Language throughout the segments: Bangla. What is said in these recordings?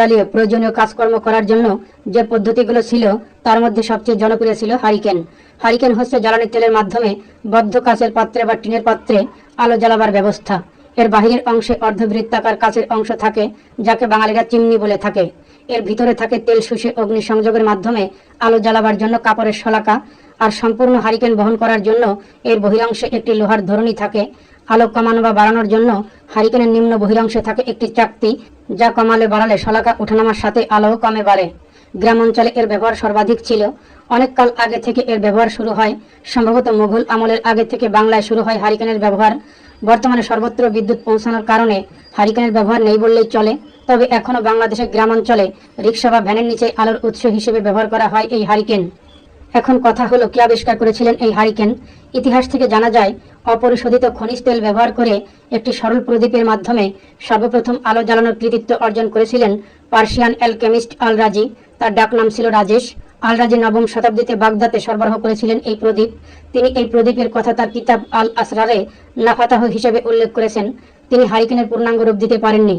চালিয়ে প্রয়োজনীয় কাজকর্ম করার জন্য যে পদ্ধতিগুলো ছিল, তার মধ্যে সবচেয়ে জনপ্রিয় ছিল হারিকেন। হারিকেন হচ্ছে জ্বালানি তেলের মাধ্যমে বদ্ধ কাচের পাত্রে বা টিনের পাত্রে আলো জ্বালাবার ব্যবস্থা। এর বাহিরের অংশে অর্ধবৃত্তাকার কাচের অংশ থাকে, যাকে বাঙালিরা চিমনি বলে থাকে। এর ভিতরে থাকে তেল, শুষে অগ্নি সংযোগের মাধ্যমে আলো জ্বালাবার জন্য কাপড়ের শলাকা আর সম্পূর্ণ হারিকেন বহন করার জন্য এর বহিরাংশে একটি লোহার ধরনী থাকে। আলো কমানো বা বাড়ানোর জন্য হারিকেনের নিম্ন বহিরাংশে থাকে একটি চাকতি, যা কমালে বাড়ালে শলাকা ওঠানামার সাথে আলো কমে বাড়ে। গ্রাম অঞ্চলে এর ব্যবহার সর্বাধিক ছিল। অনেক কাল আগে থেকে এর ব্যবহার শুরু হয়। সম্ভবত মুঘল আমলের আগে থেকে বাংলায় শুরু হয় হারিকেনের ব্যবহার। বর্তমানে সর্বত্র বিদ্যুৎ পৌঁছানোর কারণে হারিকেনের ব্যবহার নেই বললেই চলে। তবে এখনও বাংলাদেশের গ্রামাঞ্চলে রিক্সা বা ভ্যানের নিচে আলোর উৎস হিসেবে ব্যবহার করা হয় এই হারিকেন। এখন কথা হলো কে আবিষ্কার করেছিলেন এই হারিকেন? ইতিহাস থেকে জানা যায়, অপরিশোধিত খনিজ তেল ব্যবহার করে একটি সরল প্রদীপের মাধ্যমে সর্বপ্রথম আলো জ্বালানোর কৃতিত্ব অর্জন করেছিলেন পার্সিয়ান অ্যালকেমিস্ট আল রাজি তার ডাক নাম ছিল রাজেশ। আল রাজি নবম শতাব্দীতে বাগদাতে সরবরাহ করেছিলেন এই প্রদীপ। তিনি এই প্রদীপের কথা তার কিতাব আল আসরারে নাফাতাহ হিসেবে উল্লেখ করেছেন। তিনি হারিকেনের পূর্ণাঙ্গ রূপ দিতে পারেননি।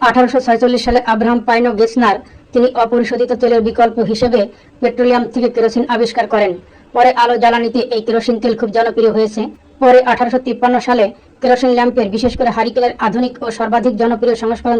আঠারোশো সালে আব্রাহাম পাইনো গেসনার তিনি অপরিশোধিত তেলের বিকল্প হিসেবে পেট্রোলিয়াম থেকে কেরোসিন আবিষ্কার করেন। পরে আলো জ্বালানিতে এই কেরোসিন তেল খুব জনপ্রিয় হয়েছে। পরে আঠারোশো তিপ্পান্ন সালে কেরোসিন ল্যাম্পের বিশেষ করে হারিকেলের আধুনিক ও সর্বাধিক জনপ্রিয় সংস্করণ